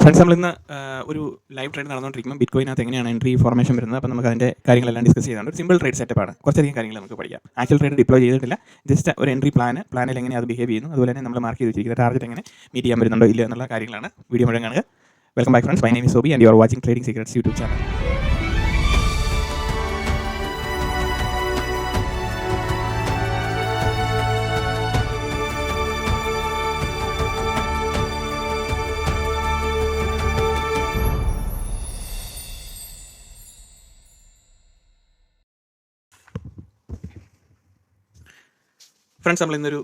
Friends നമ്മൾ ഇന്ന് ഒരു ലൈവ് ട്രേഡ് നടന്നുകൊണ്ടിരിക്കുമ്പോൾ കോയിനകത്ത് എങ്ങനെയാണ് എൻട്രി ഫോർമേഷൻ വരുന്നത്? അപ്പോൾ നമുക്ക് അതിന്റെ കാര്യങ്ങളെല്ലാം ഡിസ്കസ് ചെയ്തുകൊണ്ട് ഒരു സിമ്പിൾ ട്രേഡ് സെറ്റപ്പാണ് കുറച്ചധികം കാര്യങ്ങൾ നമുക്ക് പഠിക്കാം. ആക്ച്വൽ ട്രേഡ് ഡിപ്ലോയ് ചെയ്തിട്ടില്ല. ജസ്റ്റ് ഒരു എൻട്രി പ്ലാൻ പ്ലാനിൽ എങ്ങനെ അത് ബിഹേവ് ചെയ്യുന്നു. അതുപോലെ തന്നെ നമ്മൾ മാർക്ക് ചെയ്ത് വെച്ചിരിക്കുന്നത് ടാർഗറ്റ് എങ്ങനെ മീറ്റ് ചെയ്യാൻ വരുന്നുണ്ടോ ഇല്ല എന്നുള്ള കാര്യങ്ങളാണ് വീഡിയോ മുഴുവൻ കാണുക. Welcome back friends my name Sobi and you are watching trading secrets YouTube channel friends നമ്മൾ ഇന്നൊരു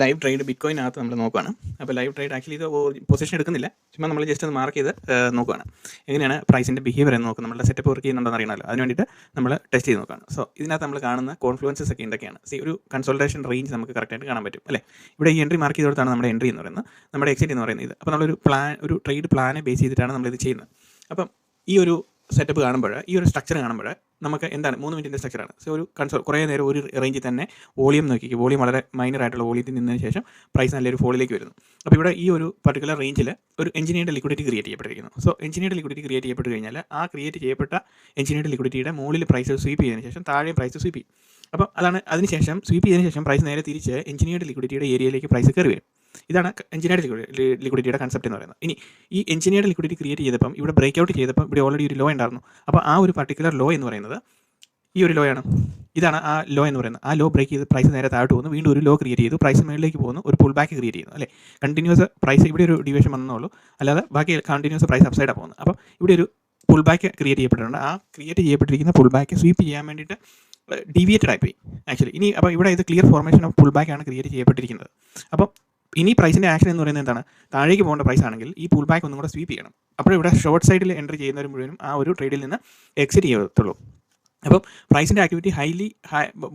ലൈവ് ട്രേഡ് ബിറ്റ് കോയിനകത്ത് നമ്മൾ നോക്കുകയാണ് അപ്പോൾ ലൈവ് ട്രേഡ് ആക്ച്വലി ഇത് പൊസിഷൻ എടുക്കുന്നില്ല. ചുമ്മാ നമ്മൾ ജസ്റ്റ് ഒന്ന് മാർക്ക് ചെയ്ത് നോക്കുകയാണ് എങ്ങനെയാണ് പ്രൈസിന്റെ ബിഹേവിയർ എന്ന് നോക്കുക നമ്മുടെ സെറ്റപ്പ് വർക്ക് ചെയ്യുന്നുണ്ടോ എന്ന് അറിയണമല്ലോ. അതിന് വേണ്ടിയിട്ട് നമ്മൾ ടെസ്റ്റ് ചെയ്ത് നോക്കുകയാണ് സോ ഇതിനകത്ത് നമ്മൾ കാണുന്ന കോൺഫ്ലുവൻസസ് ഒക്കെ എന്തൊക്കെയാണ്? സി ഒരു കൺസോൾട്ടേഷൻ റേഞ്ച് നമുക്ക് കറക്റ്റായിട്ട് കാണാൻ പറ്റും അല്ലേ? ഇവിടെ ഈ എൻട്രി മാർക്ക് ചെയ്തോടത്താണ് നമ്മുടെ എൻട്രി എന്ന് പറയുന്നത്. നമ്മുടെ എക്സിറ്റ് എന്ന് പറയുന്നത് ഇത്. അപ്പോൾ നമ്മളൊരു പ്ലാൻ ഒരു ട്രേഡ് പ്ലാനെ ബേസ് ചെയ്തിട്ടാണ് നമ്മളിത് ചെയ്യുന്നത്. അപ്പം ഈ ഒരു സെറ്റപ്പ് കാണുമ്പോൾ ഈ ഒരു സ്ട്രക്ചർ കാണുമ്പോൾ നമുക്ക് എന്താണ്? മൂന്ന് മിനിറ്റിന്റെ സ്ട്രക്ചറാണ് സോ ഒരു കൺസോൾ കുറേ നേരം ഒരു റേഞ്ചിൽ തന്നെ വോളിയം നോക്കി വോളിയം വളരെ മൈനർ ആയിട്ടുള്ള വോളിയത്തിൽ നിന്നതിന് ശേഷം പ്രൈസ് നല്ലൊരു ഫോളിലേക്ക് വരുന്നു. അപ്പോൾ ഇവിടെ ഈ ഒരു പർട്ടിക്കുലർ റേഞ്ചിൽ ഒരു എഞ്ചിനീയറുടെ ലിക്വിഡിറ്റി ക്രിയേറ്റ് ചെയ്യപ്പെട്ടിരിക്കുന്നു. സോ എഞ്ചിനീയുടെ ലിക്വിഡിറ്റി ക്രിയേറ്റ് ചെയ്യപ്പെട്ട് കഴിഞ്ഞാൽ ആ ക്രിയേറ്റ് ചെയ്യപ്പെട്ട എഞ്ചിനീയുടെ ലിക്വിഡിറ്റിയുടെ മുകളിൽ പ്രൈസ് സ്വീപ്പ് ചെയ്തതിന് ശേഷം താഴെ പ്രൈസ് സ്വീപ്പ് ചെയ്യും. അപ്പോൾ അതാണ് അതിനുശേഷം സ്വീപ്പ് ചെയ്തതിന് ശേഷം പ്രൈസ് നേരെ തിരിച്ച് എഞ്ചിനീയുടെ ലിക്വിഡിറ്റിയുടെ ഏരിയയിലേക്ക് പ്രൈസ് കയറി വരും. ഇതാണ് എഞ്ചിനീയർഡ് ലിക്വിഡിറ്റിയുടെ കൺസെപ്റ്റ് എന്ന് പറയുന്നത്. ഇനി ഈ എഞ്ചിനീയർഡ് ലിക്വിഡിറ്റി ക്രിയേറ്റ് ചെയ്തപ്പം ഇവിടെ ബ്രേക്ക് ഔട്ട് ചെയ്തപ്പോൾ ഇവിടെ ഓൾറെഡി ഒരു ലോ ഉണ്ടായിരുന്നു. അപ്പോൾ ആ ഒരു പർട്ടിക്കുലർ ലോ എന്ന് പറയുന്നത് ഈ ഒരു ലോ ആണ്. ഇതാണ് ആ ലോ എന്ന് പറയുന്നത്. ആ ലോ ബ്രേക്ക് ചെയ്ത് പ്രൈസ് നേരെ താഴോട്ട് പോകുന്നു. വീണ്ടും ഒരു ലോ ക്രിയേറ്റ് ചെയ്തു. പ്രൈസ് മേളിലേക്ക് പോകുന്നു. ഒരു പുൾ ബാക്ക് ക്രിയേറ്റ് ചെയ്യുന്നു. അല്ലേ? കണ്ടിന്യൂസ് പ്രൈസ് ഇവിടെ ഒരു ഡിവിഷൻ വന്നോളൂ അല്ലാതെ ബാക്കി കണ്ടിന്യൂസ് പ്രൈസ് അപ്സൈഡാണ് പോകുന്നത്. അപ്പോൾ ഇവിടെ ഒരു പുൾ ബാക്ക് ക്രിയേറ്റ് ചെയ്യപ്പെട്ടിട്ടുണ്ട്. ആ ക്രിയേറ്റ് ചെയ്യപ്പെട്ടിരിക്കുന്ന പുൾ ബാക്ക് സ്വീപ്പ് ചെയ്യാൻ വേണ്ടിയിട്ട് ഡീവിയേറ്റഡ് ആയിപ്പോയി ആക്ച്വലി ഇനി അപ്പോൾ ഇവിടെ ഇത് clear formation of pull back ആണ് ക്രിയേറ്റ് ചെയ്യപ്പെട്ടിരിക്കുന്നത്. അപ്പം ഇനി പ്രൈസിന്റെ ആക്ഷൻ എന്ന് പറയുന്നത് എന്താണ്? താഴേക്ക് പോകേണ്ട പ്രൈസ് ആണെങ്കിൽ ഈ പുൾ ബാക്ക് ഒന്നും കൂടെ സ്വീപ്പ് ചെയ്യണം. അപ്പോൾ ഇവിടെ ഷോർട്ട് സൈഡിൽ എൻട്രി ചെയ്യുന്നവർ മുഴുവനും ആ ഒരു ട്രേഡിൽ നിന്ന് എക്സിറ്റ് ചെയ്യത്തുള്ളൂ. അപ്പം പ്രൈസിന്റെ ആക്ടിവിറ്റി ഹൈലി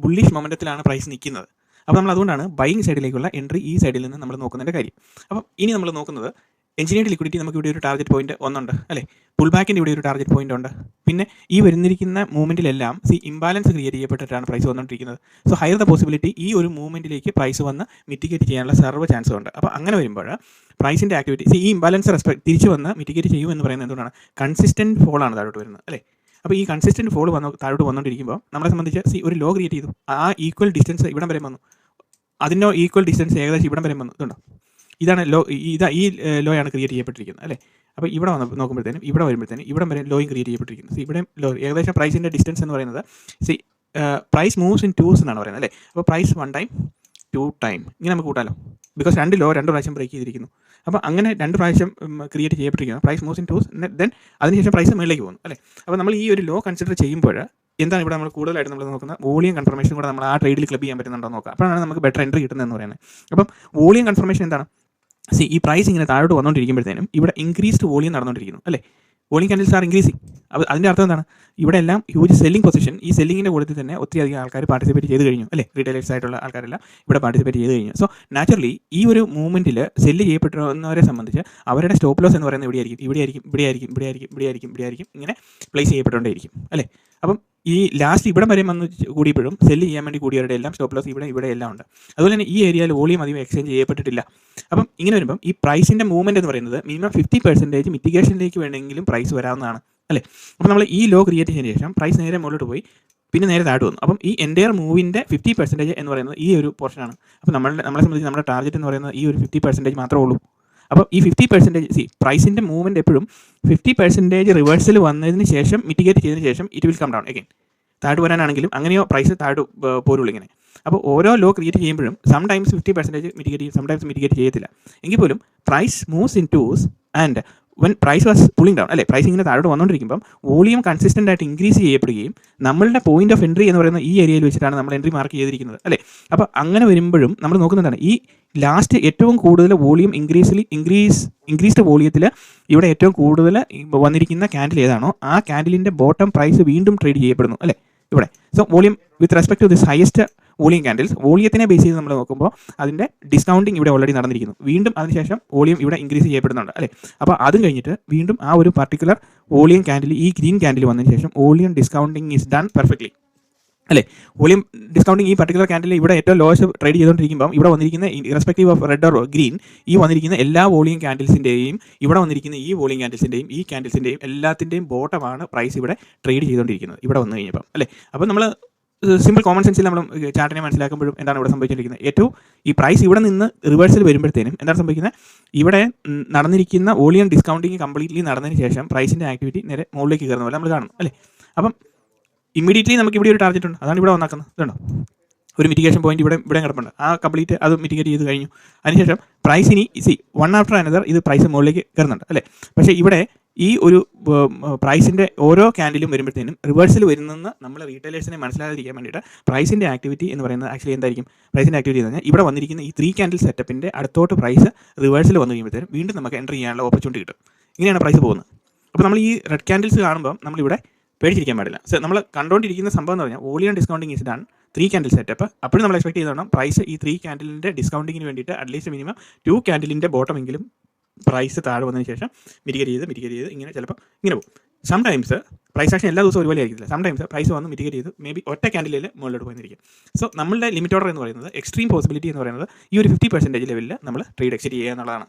ബുള്ളിഷ് മൊമെന്റത്തിലാണ് പ്രൈസ് നിൽക്കുന്നത്. അപ്പോൾ നമ്മൾ അതുകൊണ്ടാണ് ബൈങ് സൈഡിലേക്കുള്ള എൻട്രി ഈ സൈഡിൽ നിന്ന് നമ്മൾ നോക്കുന്നതിന്റെ കാര്യം. അപ്പം ഇനി നമ്മൾ നോക്കുന്നത് എഞ്ചിനീയർഡ് ലിക്വിഡിറ്റി നമുക്ക് ഇവിടെ ഒരു ടാർഗറ്റ് പോയിന്റ് ഒന്നുണ്ട് അല്ലേ? പുൾ ബാക്കിന്റെ ഇവിടെ ഒരു ടാർഗറ്റ് പോയിന്റ് ഉണ്ട്. പിന്നെ ഈ വരുന്നിരിക്കുന്ന മൂവ്മെന്റിലെല്ലാം സി ഇംബാലൻസ് ക്രിയേറ്റ് ചെയ്യപ്പെട്ടിട്ടാണ് പ്രൈസ് വന്നുകൊണ്ടിരിക്കുന്നത് സോ ഹയർ ദ പോസിബിലിറ്റി ഈ ഒരു മൂവ്മെന്റിലേക്ക് പ്രൈസ് വന്ന് മിറ്റിഗേറ്റ് ചെയ്യാനുള്ള സർവ ചാൻസ് ഉണ്ട്. അപ്പോൾ അങ്ങനെ വരുമ്പോൾ പ്രൈസിന്റെ ആക്ടിവിറ്റി സി ഈ ഇംബാലൻസ് റെസ്പെക്ട് തിരിച്ചു വന്ന് മിറ്റിഗേറ്റ് ചെയ്യും എന്ന് പറയുന്നത് എന്തുകൊണ്ടാണ്? കൺസിസ്റ്റന്റ് ഫോളാണ് താഴോട്ട് വരുന്നത് അല്ലേ? അപ്പോൾ ഈ കൺസിസ്റ്റന്റ് ഫോൾ വന്ന് താഴോട്ട് വന്നുകൊണ്ടിരിക്കുമ്പോൾ നമ്മളെ സംബന്ധിച്ച് സി ഒരു ലോ ക്രിയേറ്റ് ചെയ്തു. ആ ഈക്വൽ ഡിസ്റ്റൻസ് ഇവിടം വരെ വന്നു. അതിനോ ഈക്വൽ ഡിസ്റ്റൻസ് ഏകദേശം ഇവിടം വരെ വന്നു. ഇതുണ്ടോ? ഇതാണ് ലോ ഇതാ ഈ ലോയാണ് ക്രിയേറ്റ് ചെയ്യപ്പെട്ടിരിക്കുന്നത് അല്ലേ? അപ്പോൾ ഇവിടെ വന്ന് നോക്കുമ്പോഴത്തേനും ഇവിടെ വരുമ്പോഴത്തേനും ഇവിടെ വരെ ലോയും ക്രിയേറ്റ് ചെയ്യപ്പെട്ടിരിക്കുന്നത് സി ഇവിടെ ലോ ഏകദേശം പ്രൈസിന്റെ ഡിസ്റ്റൻസ് എന്ന് പറയുന്നത് see price moves in twos എന്നാണ് പറയുന്നത് അല്ലേ? അപ്പോൾ price one time two time ഇങ്ങനെ നമുക്ക് കൂട്ടാലോ? ബിക്കോസ് രണ്ട് ലോ രണ്ട് പ്രാവശ്യം ബ്രേക്ക് ചെയ്തിരിക്കുന്നു. അപ്പോൾ അങ്ങനെ രണ്ട് പ്രാവശ്യം ക്രിയേറ്റ് ചെയ്യപ്പെട്ടിരിക്കുന്നു. Price moves in twos then അതിനുശേഷം പ്രൈസ് മുകളിലേക്ക് പോകുന്നു അല്ലേ? അപ്പോൾ നമ്മൾ ഈ ഒരു ലോ കൺസിഡർ ചെയ്യുമ്പോൾ എന്താണ് ഇവിടെ നമ്മൾ കൂടുതലായിട്ട് നമ്മൾ നോക്കുന്നത്? വോളിയം കൺഫർമേഷൻ കൂടെ നമ്മൾ ആ ട്രേഡിൽ ക്ലബ് ചെയ്യാൻ പറ്റുന്നുണ്ടോ നോക്കാം. അപ്പോഴാണ് നമുക്ക് ബെറ്റർ എൻട്രി കിട്ടുന്നത് എന്ന് പറയുന്നത്. അപ്പം വോളിയം കൺഫർമേഷൻ എന്താണ്? സി ഈ പ്രൈസ് ഇങ്ങനെ താഴോട്ട് വന്നുകൊണ്ടിരിക്കുമ്പോഴത്തേനും ഇവിടെ ഇൻക്രീസ്ഡ് വോളിയം നടന്നുകൊണ്ടിരിക്കുന്നു അല്ലേ? വോളിയം കാൻഡിൽസ് ആർ ഇൻക്രീസിങ് അപ്പോൾ അതിന്റെ അർത്ഥം എന്താണ്? ഇവിടെ എല്ലാം ഹ്യൂജ് സെല്ലിംഗ് പൊസിഷൻ ഈ സെല്ലിങ്ങിന്റെ കൂട്ടത്തിൽ തന്നെ ഒത്തിരി അധികം ആൾക്കാർ പാർട്ടിസിപ്പേറ്റ് ചെയ്ത് കഴിഞ്ഞു. അല്ലേ? റീറ്റെയിലേഴ്സ് ആയിട്ടുള്ള ആൾക്കാരെല്ലാം ഇവിടെ പാർട്ടിസിപ്പേറ്റ് ചെയ്ത് കഴിഞ്ഞു. സോ നാച്ചുറലി ഈ ഒരു മൂവ്മെന്റിൽ സെല്ല് ചെയ്യപ്പെടുന്നവരെ സംബന്ധിച്ച് അവരുടെ സ്റ്റോപ്പ് ലോസ് എന്ന് പറയുന്നത് ഇവിടെയായിരിക്കും. ഇവിടെയായിരിക്കും. ഇവിടെയായിരിക്കും. ഇവിടെയായിരിക്കും. ഇവിടെയായിരിക്കും. ഇവിടെയായിരിക്കും. ഇങ്ങനെ പ്ലേസ് ചെയ്യപ്പെട്ടുകൊണ്ടേയിരിക്കും. അല്ലേ? അപ്പം ഈ ലാസ്റ്റ് ഇവിടം വരെ വന്ന് കൂടിയപ്പോഴും സെല്ല് ചെയ്യാൻ വേണ്ടി കൂടിയവരുടെ എല്ലാം സ്റ്റോപ്പ് ലോസ് ഇവിടെ ഇവിടെ എല്ലാം ഉണ്ട്. അതുപോലെ തന്നെ ഈ ഏരിയയിൽ വോളിയം അധികം എക്സ്ചേഞ്ച് ചെയ്യപ്പെട്ടിട്ടില്ല. അപ്പം ഇങ്ങനെ വരുമ്പം ഈ പ്രൈസിന്റെ മൂവ്മെന്റ് എന്ന് പറയുന്നത് മിനിമം ഫിഫ്റ്റി പെർസെന്റേജ് മിറ്റിഗേഷനിലേക്ക് വേണമെങ്കിലും പ്രൈസ് വരാവുന്നതാണ്. അല്ലേ? അപ്പോൾ നമ്മൾ ഈ ലോ ക്രിയേറ്റ് ചെയ്തതിന് ശേഷം പ്രൈസ് നേരെ മുകളിലോട്ട് പോയി പിന്നെ നേരെ താഴോട്ട് വന്നു. അപ്പം ഈ എന്റെയർ മൂവിന്റെ ഫിഫ്റ്റി പെർസെന്റേജ് എന്ന് പറയുന്നത് ഈ ഒരു പോർഷനാണ് അപ്പോൾ നമ്മളുടെ നമ്മളെ സംബന്ധിച്ച് നമ്മുടെ ടാർഗറ്റ് എന്ന് പറയുന്നത് ഈ ഒരു ഫിഫ്റ്റി പെർസെന്റേജ് മാത്രമേ ഉള്ളൂ. അപ്പോൾ ഈ ഫിഫ്റ്റി പെർസെന്റേജ് സി പ്രൈസിന്റെ മൂവ്മെന്റ് എപ്പോഴും ഫിഫ്റ്റി പെർസെന്റേജ് റിവേഴ്സൽ വന്നതിന് ശേഷം മിറ്റിഗേറ്റ് ചെയ്തതിന് ശേഷം it will come down again താഴോട്ട് വരാനാണെങ്കിലും അങ്ങനെയോ പ്രൈസ് താഴോട്ട് പോരുള്ളൂ ഇങ്ങനെ. അപ്പോൾ ഓരോ ലോ ക്രിയേറ്റ് ചെയ്യുമ്പോഴും some times fifty percentage mitigate ചെയ്യും സം ടൈംസ് മിറ്റിഗേറ്റ് ചെയ്യത്തില്ല. എങ്കിൽ പോലും price moves in twos and when price was pulling down അല്ലേ? പ്രൈസ് ഇങ്ങനെ താഴോട്ട് വന്നുകൊണ്ടിരിക്കുമ്പോൾ വോളിയം കൺസിസ്റ്റന്റ് ആയിട്ട് ഇൻക്രീസ് ചെയ്യപ്പെടുകയും നമ്മളുടെ പോയിന്റ് ഓഫ് എൻട്രി എന്ന് പറയുന്ന ഈ ഏരിയയിൽ വെച്ചിട്ടാണ് നമ്മൾ എൻട്രി മാർക്ക് ചെയ്തിരിക്കുന്നത് അല്ലേ? അപ്പോൾ അങ്ങനെ വരുമ്പോഴും നമ്മൾ നോക്കുന്നതാണ് ഈ ലാസ്റ്റ് ഏറ്റവും കൂടുതൽ വോളിയം ഇൻക്രീസിൽ ഇൻക്രീസ് ഇൻക്രീസ്ഡ് വോളിയത്തിൽ ഇവിടെ ഏറ്റവും കൂടുതൽ വന്നിരിക്കുന്ന ക്യാൻഡിൽ ഏതാണോ ആ ക്യാൻഡിലിന്റെ ബോട്ടം പ്രൈസ് വീണ്ടും ട്രേഡ് ചെയ്യപ്പെടുന്നു അല്ലേ? ഇവിടെ. So volume with respect to this highest volume candles. വോളിയത്തിനെ base ചെയ്ത് നമ്മൾ നോക്കുമ്പോൾ അതിന്റെ ഡിസ്കൗണ്ടിങ് ഇവിടെ ഓൾറെഡി നടന്നിരിക്കുന്നു. വീണ്ടും അതിനുശേഷം വോളിയം ഇവിടെ ഇൻക്രീസ് ചെയ്യപ്പെടുന്നുണ്ട് അല്ലേ? അപ്പോൾ അതും കഴിഞ്ഞിട്ട് വീണ്ടും ആ ഒരു പർട്ടിക്കുലർ വോളിയം കാൻഡിൽ ഈ ഗ്രീൻ കാൻഡിൽ വന്നതിന് ശേഷം volume discounting is done perfectly അല്ലേ? വോളിയം ഡിസ്കൗണ്ടിങ് ഈ പർട്ടിക്കുലർ ക്യാൻഡിൽ ഇവിടെ ഏറ്റവും ലോസ്റ്റ് ട്രേഡ് ചെയ്തുകൊണ്ടിരിക്കുമ്പോൾ ഇവിടെ വന്നിരിക്കുന്ന irrespective of red or green ഈ വന്നിരിക്കുന്ന എല്ലാ വോളിയം കാൻഡിൽസിന്റെയും ഇവിടെ വന്നിരിക്കുന്ന ഈ വോളിയം കാൻഡിൽസിന്റെയും ഈ കാൻഡിൽസിന്റെയും എല്ലാത്തിന്റെയും ബോട്ടമാണ് പ്രൈസ് ഇവിടെ ട്രേഡ് ചെയ്തുകൊണ്ടിരിക്കുന്നത് ഇവിടെ വന്നു കഴിഞ്ഞപ്പം അല്ലേ? അപ്പോൾ നമ്മൾ സിമ്പിൾ കോമൺ സെൻസിൽ നമ്മൾ ചാർട്ടിനെ മനസ്സിലാക്കുമ്പോഴും എന്താണ് ഇവിടെ സംഭവിച്ചിരിക്കുന്നത് ഏറ്റവും ഈ പ്രൈസ് ഇവിടെ നിന്ന് റിവേഴ്സിൽ വരുമ്പോഴത്തേനും എന്താണ് സംഭവിക്കുന്നത്? ഇവിടെ നടന്നിരിക്കുന്ന ഓളിയൻ ഡിസ്കൗണ്ടിങ് കംപ്ലീറ്റ്ലി നടന്നതിന് ശേഷം പ്രൈസിന്റെ ആക്ടിവിറ്റി നേരെ മുകളിലേക്ക് കയറുന്ന പോലെ നമ്മൾ കാണുന്നു അല്ലേ? അപ്പം ഇമ്മീഡിയറ്റ്ലി നമുക്ക് ഇവിടെ ഒരു ടാർഗറ്റ് ഉണ്ട്. അതാണ് ഇവിടെ വന്നാക്കുന്നത്. ഇതുണ്ടോ ഒരു മിറ്റിഗേഷൻ പോയിന്റ് ഇവിടെ ഇവിടെ കിടപ്പുണ്ട്. ആ കംപ്ലീറ്റ് അത് മിറ്റിഗേറ്റ് ചെയ്ത് കഴിഞ്ഞു. അതിനുശേഷം പ്രൈസ് ഇനി സി വൺ ആഫ്റ്റർ അനദർ ഇത് പ്രൈസ് മുകളിലേക്ക് കയറുന്നുണ്ട് അല്ലേ? പക്ഷേ ഇവിടെ ഈ ഒരു പ്രൈസിന്റെ ഓരോ ക്യാൻഡിലും വരുമ്പോഴത്തേനും റിവേഴ്സിൽ വരുന്നെന്ന് നമ്മൾ റീറ്റെയിലേഴ്സിനെ മനസ്സിലാകാതിരിക്കാൻ വേണ്ടിയിട്ട് പ്രൈസിന്റെ ആക്ടിവിറ്റി എന്ന് പറയുന്നത് ആക്ച്വലി എന്തായിരിക്കും? പ്രൈസിന്റെ ആക്ടിവിറ്റി എന്ന് പറഞ്ഞാൽ ഇവിടെ വന്നിരിക്കുന്ന ഈ ത്രീ ക്യാൻഡിൽ സെറ്റപ്പിന്റെ അടുത്തോട്ട് പ്രൈസ് റിവേഴ്സിൽ വന്നു കഴിയുമ്പോഴത്തേനും വീണ്ടും നമുക്ക് എന്റർ ചെയ്യാനുള്ള ഓപ്പർച്യൂണിറ്റി കിട്ടും. ഇങ്ങനെയാണ് പ്രൈസ് പോകുന്നത്. അപ്പോൾ നമ്മൾ ഈ റെഡ് ക്യാൻഡിൽസ് കാണുമ്പോൾ നമ്മളിവിടെ പേടിച്ചിരിക്കാൻ പാടില്ല. സോ നമ്മൾ കണ്ടുകൊണ്ടിരിക്കുന്ന സംഭവം എന്ന് പറഞ്ഞാൽ volume discounting is done three candle setup അപ്പോഴും നമ്മൾ എക്സ്പെക്ട് ചെയ്തോണം പ്രൈസ് ഈ ത്രീ ക്യാൻഡിലിന്റെ ഡിസ്കൗണ്ടിങ്ങിന് വേണ്ടിയിട്ട് അറ്റ്ലീസ്റ്റ് മിനിമം ടു ക്യാൻഡിലിന്റെ ബോട്ടമെങ്കിലും പ്രൈസ് താഴെ വന്നതിന് ശേഷം മിറ്റിഗേറ്റ് ചെയ്ത് മിറ്റിഗേറ്റ് ചെയ്ത് ഇങ്ങനെ ചിലപ്പോൾ ഇങ്ങനെ പോകും. സംടൈംസ് പ്രൈസ് ആക്ഷൻ എല്ലാ ദിവസവും ഒരുപോലെ ആയിരിക്കില്ല സംടൈംസ് പ്രൈസ് വന്ന് മിറ്റിഗേറ്റ് ചെയ്ത് മേ ബി ഒറ്റ ക്യാൻഡിലിൽ മുകളിലോട്ട് പോയിരിക്കും സോ നമ്മളുടെ ലിമിറ്റ് ഓർഡർ എന്ന് പറയുന്നത് എക്സ്ട്രീം പോസിബിലിറ്റി എന്ന് പറയുന്നത് ഈ ഒരു ഫിഫ്റ്റി പെർസെന്റേജ് ലെവലിൽ നമ്മൾ ട്രേഡ് എക്സിറ്റ് ചെയ്യുക എന്നുള്ളതാണ്.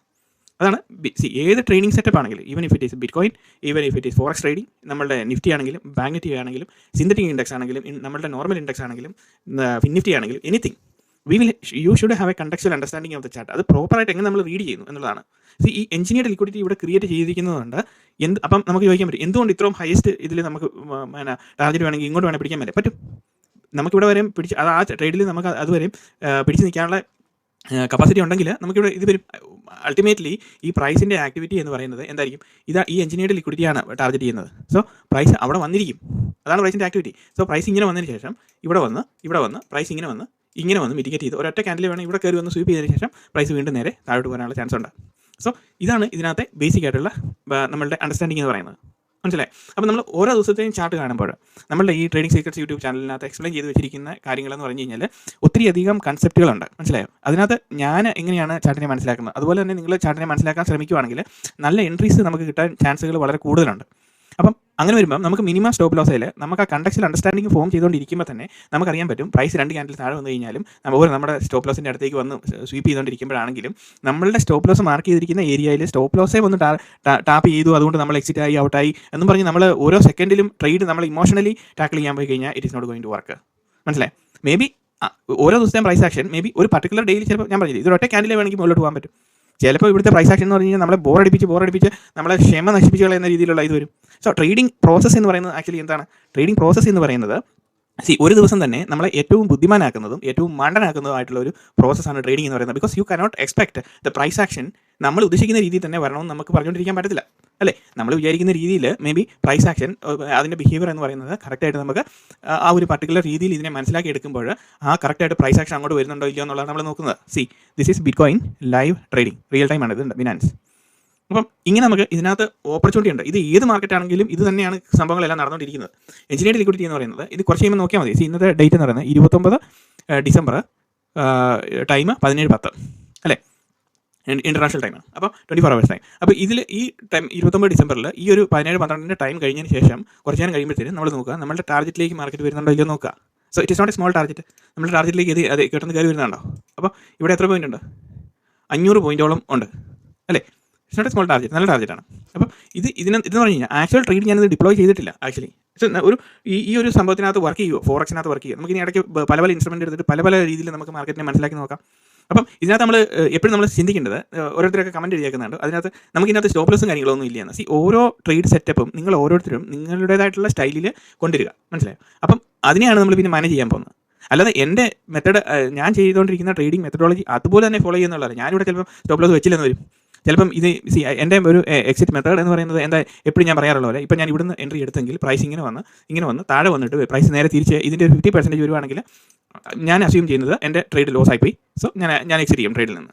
അതാണ് സി ഏത് ട്രേഡിംഗ് സെറ്റപ്പ് ആണെങ്കിലും even if it is bitcoin even if it is forex trading നമ്മുടെ നിഫ്റ്റി ആണെങ്കിലും ബാങ്ക് നിഫ്റ്റി ആണെങ്കിലും സിന്തറ്റിക് ഇൻഡെക്സ് ആണെങ്കിലും നമ്മുടെ നോർമൽ ഇൻഡെക്സ് ആണെങ്കിലും നിഫ്റ്റി ആണെങ്കിലും anything we will you should have a contextual understanding of the chart അത് പ്രോപ്പറായിട്ട് എങ്ങനെ നമ്മൾ റീഡ് ചെയ്യുന്നു എന്നുള്ളതാണ്. സി ഈ എഞ്ചിനീയർ ലിക്വിഡിറ്റി ഇവിടെ ക്രിയേറ്റ് ചെയ്തിരിക്കുന്നതുകൊണ്ട് എന്ത് അപ്പം നമുക്ക് ചോദിക്കാൻ പറ്റും. എന്തുകൊണ്ട് ഇത്രയും ഹയസ്റ്റ് ഇതിൽ നമുക്ക് പിന്നെ ടാർഗറ്റ് വേണമെങ്കിൽ ഇങ്ങോട്ട് വേണമെങ്കിൽ പിടിക്കാൻ പറ്റും. പറ്റും നമുക്കിവിടെ വരെയും പിടിച്ച് അത് ആ ട്രേഡിൽ നമുക്ക് അതുവരെയും പിടിച്ച് നിൽക്കാനുള്ള കപ്പാസിറ്റി ഉണ്ടെങ്കിൽ നമുക്കിവിടെ ഇത് വരും. അൾട്ടിമേറ്റ്ലി ഈ പ്രൈസിന്റെ ആക്ടിവിറ്റി എന്ന് പറയുന്നത് എന്തായിരിക്കും? ഇതാ ഈ എഞ്ചിനീയർഡ് ലിക്വിഡിറ്റിയാണ് ടാർഗറ്റ് ചെയ്യുന്നത്. സോ പ്രൈസ് അവിടെ വന്നിരിക്കും. അതാണ് പ്രൈസിന്റെ ആക്ടിവിറ്റി സോ പ്രൈസ് ഇങ്ങനെ വന്നതിന് ശേഷം ഇവിടെ വന്ന് ഇവിടെ വന്ന് പ്രൈസ് ഇങ്ങനെ വന്ന് ഇങ്ങനെ വന്ന് മിറ്റിഗേറ്റ് ചെയ്ത് ഒരൊറ്റ ക്യാൻഡിൽ വേണം ഇവിടെ കയറി വന്ന് സ്വീപ്പ് ചെയ്തതിന് ശേഷം പ്രൈസ് വീണ്ടും നേരെ താഴോട്ട് പോകാനുള്ള ചാൻസ് ഉണ്ട്. സോ ഇതാണ് ഇതിനകത്തെ ബേസിക് ആയിട്ടുള്ള നമ്മളുടെ അണ്ടർസ്റ്റാൻഡിംഗ് എന്ന് പറയുന്നത്. മനസ്സിലായി? അപ്പോൾ നമ്മൾ ഓരോ ദിവസത്തെയും ചാർട്ട് കാണുമ്പോൾ നമ്മളുടെ ഈ ട്രേഡിംഗ് സീക്രട്സ് യൂട്യൂബ് ചാനലിനകത്ത് എക്സ്പ്ലെയിൻ ചെയ്ത് വെച്ചിരിക്കുന്ന കാര്യങ്ങളെന്ന് പറഞ്ഞു കഴിഞ്ഞാൽ ഒത്തിരിയധികം കൺസെപ്റ്റുകളുണ്ട് മനസ്സിലായോ? അതിനകത്ത് ഞാൻ എങ്ങനെയാണ് ചാർട്ടിനെ മനസ്സിലാക്കുന്നത്? അതുപോലെ തന്നെ നിങ്ങൾ ചാർട്ടിനെ മനസ്സിലാക്കാൻ ശ്രമിക്കുകയാണെങ്കിൽ നല്ല എൻട്രീസ് നമുക്ക് കിട്ടാൻ ചാൻസുകൾ വളരെ കൂടുതലുണ്ട്. അപ്പം അങ്ങനെ വരുമ്പോൾ നമുക്ക് മിനിമം സ്റ്റോപ്പ് ലോസിൽ നമുക്ക് ആ കണ്ടക്സിൽ അണ്ടർസ്റ്റാൻഡിംഗ് ഫോം ചെയ്തുകൊണ്ടിരിക്കുമ്പോൾ തന്നെ നമുക്കറിയാൻ പറ്റും പ്രൈസ് രണ്ട് ക്യാൻഡിൽ താഴെ വന്നു കഴിഞ്ഞാലും ഒരു നമ്മുടെ സ്റ്റോപ്പ് ലോസിന്റെ അടുത്തേക്ക് വന്ന് സ്വീപ്പ് ചെയ്തുകൊണ്ടിരിക്കുമ്പോഴാണെങ്കിലും നമ്മളുടെ സ്റ്റോപ്പ് ലോസ് മാർക്ക് ചെയ്തിരിക്കുന്ന ഏരിയയിൽ സ്റ്റോപ്പ് ലോസേ വന്ന് ടാപ്പ് ചെയ്തു അതുകൊണ്ട് നമ്മൾ എക്സിറ്റ് ആയി ഔട്ടായി എന്നും പറഞ്ഞ് നമ്മൾ ഓരോ സെക്കൻഡിലും ട്രേഡ് നമ്മൾ ഇമോഷണലി ടാക്കിൾ ചെയ്യാൻ പോയി കഴിഞ്ഞാൽ it is not going to work മനസ്സിലായി? മേ ബി ഓരോ ദിവസത്തെയും പ്രൈസ് ആക്ഷൻ മേ ബി ഒരു പർട്ടിക്കുലർ ഡേയിൽ ചിലപ്പോൾ ഞാൻ പറഞ്ഞില്ല ഒറ്റ ക്യാൻഡിലേ വേണമെങ്കിൽ മുകളിലോട്ട് പോകാൻ പറ്റും. ചിലപ്പോൾ ഇവിടുത്തെ പ്രൈസ് ആക്ഷൻ എന്ന് പറഞ്ഞു കഴിഞ്ഞാൽ നമ്മളെ ബോറടിപ്പിച്ച് ബോറടിപ്പിച്ച് നമ്മളെ ക്ഷമ നശിപ്പിച്ച് കളയുന്ന രീതിയിലുള്ള ഇത് വരും. സോ ട്രേഡിംഗ് പ്രോസസ്സ് എന്ന് പറയുന്നത് ആക്ച്വലി എന്താണ്? ട്രേഡിംഗ് പ്രോസസ്സ് എന്ന് പറയുന്നത് സി ഒരു ദിവസം തന്നെ നമ്മളെ ഏറ്റവും ബുദ്ധിമാനാക്കുന്നതും ഏറ്റവും മണ്ടനാക്കുന്നതുമായിട്ടുള്ള ഒരു പ്രോസസ്സാണ് ട്രേഡിംഗ് എന്ന് പറയുന്നത്. Because you cannot expect the price action നമ്മൾ ഉദ്ദേശിക്കുന്ന രീതിയിൽ തന്നെ വരണമെന്ന് നമുക്ക് പറഞ്ഞുകൊണ്ടിരിക്കാൻ പറ്റത്തില്ല. അല്ലേ? നമ്മൾ വിചാരിക്കുന്ന രീതിയിൽ മേ ബി പ്രൈസ് ആക്ഷൻ അതിന്റെ ബിഹേവിയർ എന്ന് പറയുന്നത് കറക്റ്റായിട്ട് നമുക്ക് ആ ഒരു പർട്ടിക്കുലർ രീതിയിൽ ഇതിനെ മനസ്സിലാക്കി എടുക്കുമ്പോൾ ആ കറക്റ്റായിട്ട് പ്രൈസ് ആക്ഷൻ അങ്ങോട്ട് വരുന്നുണ്ടോ ഇല്ലയോ എന്നുള്ളതാണ് നമ്മൾ നോക്കുന്നത്. See this is bitcoin live trading real time ആണ് ഇത് ബിനാൻസ് അപ്പം ഇങ്ങനെ നമുക്ക് ഇതിനകത്ത് ഓപ്പർച്യൂണിറ്റി ഉണ്ട്. ഇത് ഏത് മാർക്കറ്റ് ആണെങ്കിലും ഇത് തന്നെയാണ് സംഭവങ്ങളെല്ലാം നടന്നുകൊണ്ടിരിക്കുന്നത്. എഞ്ചിനീയർ ലിക്വിഡിറ്റി എന്ന് പറയുന്നത് ഇത് കുറച്ച് കഴിയുമ്പോൾ നോക്കിയാൽ മതി. ഇന്നത്തെ ഡേറ്റ് എന്ന് പറയുന്നത് ഇരുപത്തൊമ്പത് ഡിസംബർ ടൈം പതിനേഴ് പത്ത് അല്ലേ? ഇന്റർനാഷണൽ ടൈമാണ് അപ്പോൾ ട്വന്റി ഫോർ അവേഴ്സ് ടൈം അപ്പോൾ ഇതിൽ ഈ ടൈം ഇരുപത്തൊമ്പത് ഡിസംബറിൽ ഈ ഒരു പതിനേഴ് പന്ത്രണ്ടിന്റെ ടൈം കഴിഞ്ഞതിന് ശേഷം കുറച്ച് നേരം കഴിയുമ്പോഴത്തേനും നമ്മൾ നോക്കുക നമ്മുടെ ടാർഗറ്റിലേക്ക് മാർക്കറ്റ് വരുന്നുണ്ടോ ഇല്ലയോ നോക്കുക. So it is not a small target നമ്മുടെ ടാർഗറ്റിലേക്ക് ഇത് അത് കിട്ടുന്ന കയറി വരുന്നുണ്ടോ? അപ്പോൾ ഇവിടെ എത്ര പോയിന്റ് ഉണ്ട്? അഞ്ഞൂറ് പോയിന്റോളം ഉണ്ട്. അല്ലേ? It's not a small target നല്ല ടാർഗറ്റാണ് അപ്പോൾ ഇത് ഇതിന് ഇതെന്ന് പറഞ്ഞു കഴിഞ്ഞാൽ ആക്ച്വൽ ട്രേഡ് ഞാനിത് ഡിപ്ലോയ് ചെയ്തിട്ടില്ല ആക്ച്വലി ഒരു ഈ ഈ ഒരു സംഭവത്തിനകത്ത് വർക്ക് ചെയ്യുമോ ഫോറക്സിനകത്ത് വർക്ക് ചെയ്യുക നമുക്ക് ഇനി ഇടയ്ക്ക് പല പല ഇൻസ്ട്രുമെന്റ് എടുത്തിട്ട് പല പല രീതിയിൽ നമുക്ക് മാർക്കറ്റിനെ മനസ്സിലാക്കി നോക്കാം. അപ്പം ഇതിനകത്ത് നമ്മൾ എപ്പോഴും നമ്മൾ ചിന്തിക്കേണ്ടത് ഓരോരുത്തരൊക്കെ കമന്റ് എഴുതിയേക്കുന്നുണ്ട്. അതിനകത്ത് നമുക്ക് ഇതിനകത്ത് സ്റ്റോപ്പ് ലോസും കാര്യങ്ങളൊന്നും ഇല്ലയെന്ന് സി ഓരോ ട്രേഡ് സെറ്റപ്പും നിങ്ങൾ ഓരോരുത്തരും നിങ്ങളുടേതായിട്ടുള്ള സ്റ്റൈലിൽ കൊണ്ടുവരിക. മനസ്സിലായോ? അപ്പം അതിനെയാണ് നമ്മൾ പിന്നെ മാനേജ് ചെയ്യാൻ പോകുന്നത്. അല്ലാതെ എന്റെ മെത്തഡ് ഞാൻ ചെയ്തുകൊണ്ടിരിക്കുന്ന ട്രേഡിംഗ് മെത്തഡോളജി അതുപോലെ തന്നെ ഫോളോ ചെയ്യുന്നുള്ളതാണ്. ഞാനിവിടെ ചിലപ്പോൾ സ്റ്റോപ്പ് ലോസ് വെച്ചില്ലെന്ന് വരും. ചിലപ്പം ഇത് സി എന്റെ ഒരു എക്സിറ്റ് മെത്തേഡ് എന്ന് പറയുന്നത് എന്താ എപ്പോഴും ഞാൻ പറയാറുള്ള പോലെ ഇപ്പം ഞാൻ ഇവിടുന്ന് എൻട്രി എടുത്തെങ്കിൽ പ്രൈസ് ഇങ്ങനെ വന്ന് ഇങ്ങനെ വന്ന് താഴെ വന്നിട്ട് പ്രൈസ് നേരെ തിരിച്ച് ഇതിന്റെ ഒരു ഫിഫ്റ്റി പെർസെന്റേജ് വരുവാണെങ്കിൽ ഞാൻ അസ്യൂം ചെയ്യുന്നത് എന്റെ ട്രേഡ് ലോസ് ആയിപ്പോയി. സോ ഞാൻ ഞാൻ എക്സിറ്റ് ചെയ്യും ട്രേഡിൽ നിന്ന്.